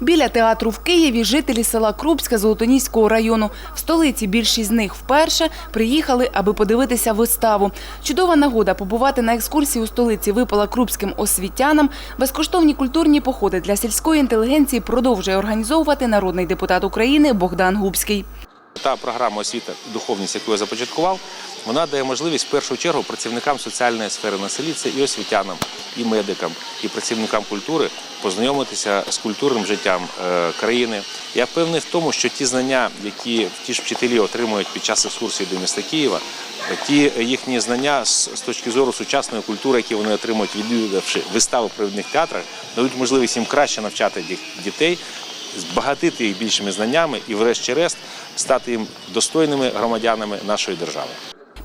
Біля театру в Києві жителі села Крупське Золотоніського району. В столиці більшість з них вперше приїхали, аби подивитися виставу. Чудова нагода побувати на екскурсії у столиці випала крупським освітянам. Безкоштовні культурні походи для сільської інтелігенції продовжує організовувати народний депутат України Богдан Губський. Та програма освіта духовність, яку я започаткував, вона дає можливість в першу чергу працівникам соціальної сфери на селі, це і освітянам, і медикам, і працівникам культури познайомитися з культурним життям е, країни. Я впевнений в тому, що ті знання, які ті ж вчителі отримують під час екскурсії до міста Києва, ті їхні знання з, точки зору сучасної культури, які вони отримують, відвідавши вистави в провідних театрах, дадуть можливість їм краще навчати дітей, збагатити їх більшими знаннями і, врешті-решт, стати їм достойними громадянами нашої держави.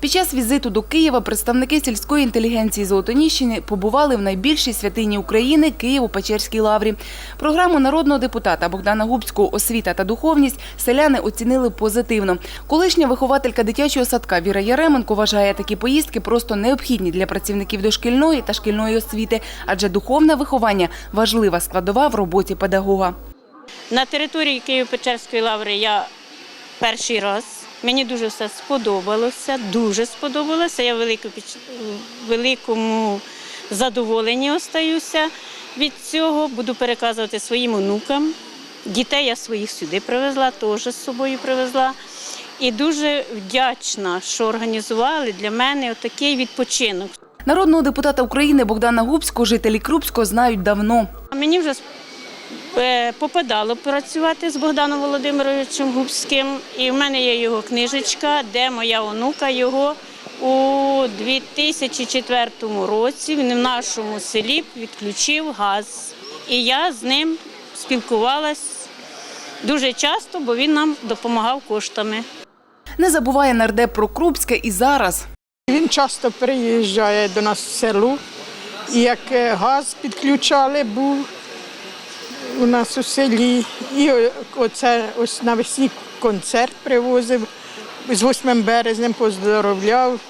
Під час візиту до Києва представники сільської інтелігенції Золотоніщини побували в найбільшій святині України Києво-Печерській лаврі. Програму народного депутата Богдана Губського освіта та духовність селяни оцінили позитивно. Колишня вихователька дитячого садка Віра Яременко вважає такі поїздки просто необхідні для працівників дошкільної та шкільної освіти, адже духовне виховання важлива складова в роботі педагога. На території Києво-Печерської лаври я перший раз. Мені дуже все сподобалося, дуже сподобалося. Я в великому задоволенні остаюся від цього. Буду переказувати своїм онукам. Дітей я своїх сюди привезла, теж з собою привезла. І дуже вдячна, що організували для мене отакий відпочинок. Народного депутата України Богдана Губського жителі Крупського знають давно. Мені вже попадало працювати з Богданом Володимировичем Губським, і в мене є його книжечка, де моя онука його у 2004 році в нашому селі відключив газ. І я з ним спілкувалась дуже часто, бо він нам допомагав коштами. Не забуває нардеп про Крупське і зараз. Він часто приїжджає до нас в село. І як е, газ підключали, був у нас у селі. І оце ось навесні концерт привозив з 8 березнем поздоровляв.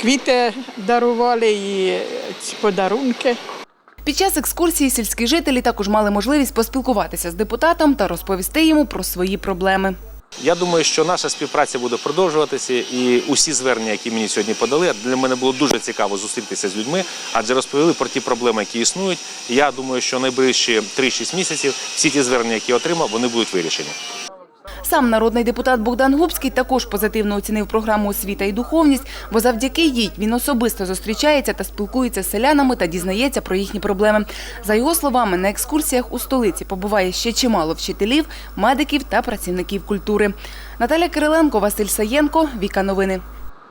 Квіти дарували і ці подарунки. Під час екскурсії сільські жителі також мали можливість поспілкуватися з депутатом та розповісти йому про свої проблеми. Я думаю, що наша співпраця буде продовжуватися, і усі звернення, які мені сьогодні подали, для мене було дуже цікаво зустрітися з людьми, адже розповіли про ті проблеми, які існують. Я думаю, що найближчі 3-6 місяців всі ті звернення, які отримав, вони будуть вирішені. Сам народний депутат Богдан Губський також позитивно оцінив програму освіта і духовність, бо завдяки їй він особисто зустрічається та спілкується з селянами та дізнається про їхні проблеми. За його словами, на екскурсіях у столиці побуває ще чимало вчителів, медиків та працівників культури. Наталя Кириленко, Василь Саєнко, Віка Новини.